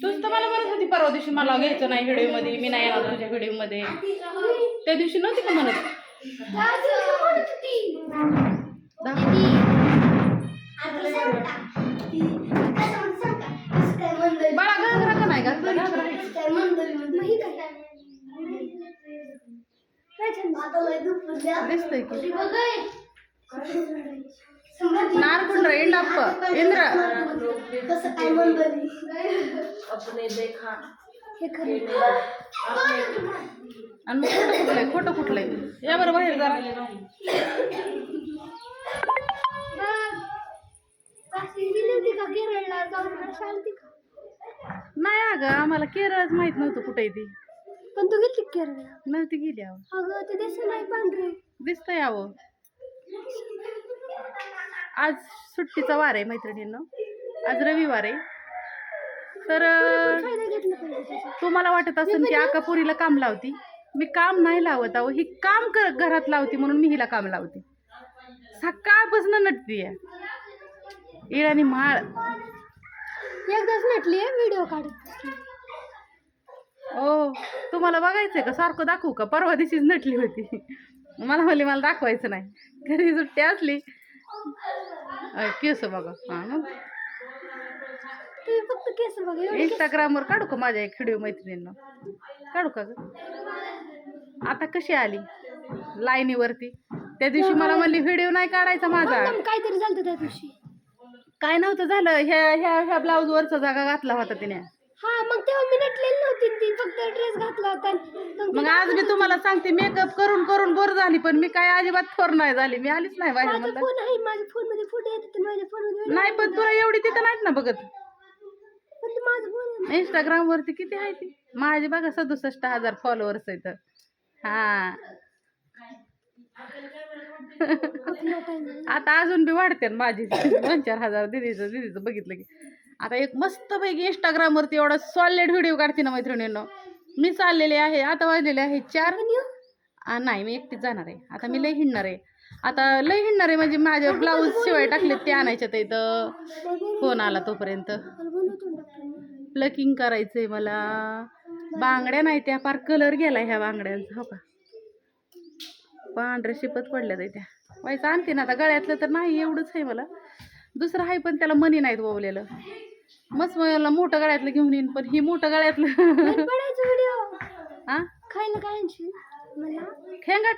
तूच तर मला म्हणत होती परवा दिवशी मला घ्यायचं नाही व्हिडिओमध्ये मी नाही येणार तुझ्या व्हिडिओमध्ये त्या दिवशी नव्हती का म्हणत? बाळा घागरा का नाही घातला? घागरा दिसतंय की. नारकुंड इंडाप्प इंद्र. आणि मग खोटं कुठलंय? खोटं कुठलंय? या बरं बाहेर जरा नाही अगं आम्हाला केरळच माहीत नव्हतं कुठे ती. पण तू गेली केरळला? नव्हती गेली अहो. अगं ते दिसत नाही पांढरे. दिसतंय अहो. आज सुट्टीचा वार आहे मैत्रिणींनो. आज रविवार आहे. तर. तुम्हाला वाटत असेल की आका पुरीला काम लावती. मी काम नाही लावत अहो ही काम कर घरात लावती म्हणून मी हिला काम लावते. सकाळपासून नटतीये. इळानी माळ. एकदाच नटली आहे व्हिडिओ काढत ओ तुम्हाला बघायचंय का? सारखं दाखवू का? परवा दिवशीच नटली होती. मला म्हणली मला दाखवायचं नाही. घरी सुट्टी असली. केस बघा. हा मग तुम्ही फक्त केस बघा एवढे केस. इंस्टाग्रामवर काढू का माझ्या एक व्हिडिओ मैत्रिणींना? काढू का ग? आता कशी आली? लाईनीवरती. त्या दिवशी मला म्हणली व्हिडिओ नाही काढायचा माझा. एकदम काहीतरी झालं त्या दिवशी. काय नव्हतं झालं. ह्या ह्या ह्या ब्लाऊजवरचा जागा घातला होता तिने. हा मग तेव्हा मी नटलेली नव्हती ती फक्त ड्रेस घातला होता मग आज मी तुम्हाला सांगते मेकअप करून करून बोर झाली पण मी काय अजिबात थोर नाही झाली मी आलीच नाही बाहेर माझा म्हणलं फोन आहे माझ्या फोनमध्ये फोटो येतात ते माझ्या फोनमध्ये नाही पण तुला एवढी तिथं नाहीत ना बघत. पण ते माझा फोन इंस्टाग्राम वरती किती आहे ती? माझी बघा सदुसष्ट हजार फॉलोअर्स आहेत. हा. आता अजून बी वाढते माझी. दोन चार हजार दिदीचं दिदीचं बघितलं की. आता एक मस्त पैकी इंस्टाग्राम वरती एवढा सॉलिड व्हिडिओ काढते ना मैत्रिणींनो. मी चाललेले आहे आता वाजलेले आहे चार. नाही मी एकटीच जाणार आहे. आता मी लय हिंडणार आहे. आता लय हिंडणार आहे म्हणजे माझे ब्लाऊज शिवाय टाकले ते आणायचे तर इथं. फोन आला तोपर्यंत. प्लकिंग करायचंय मला. बांगड्या नाही त्या फार कलर गेलाय ह्या बांगड्यांचा हो का? पांढऱ्या शिपत पडल्या त्या. व्हायचं आणते ना आता गळ्यातलं तर नाही एवढंच आहे मला. दुसरं आहे पण त्याला मनी नाहीत ववलेलं. मस्त मला मोठं गळ्यातलं घेऊन येईन पण ही मोठं गळ्यातलं. हा खायला काय खेंगाट.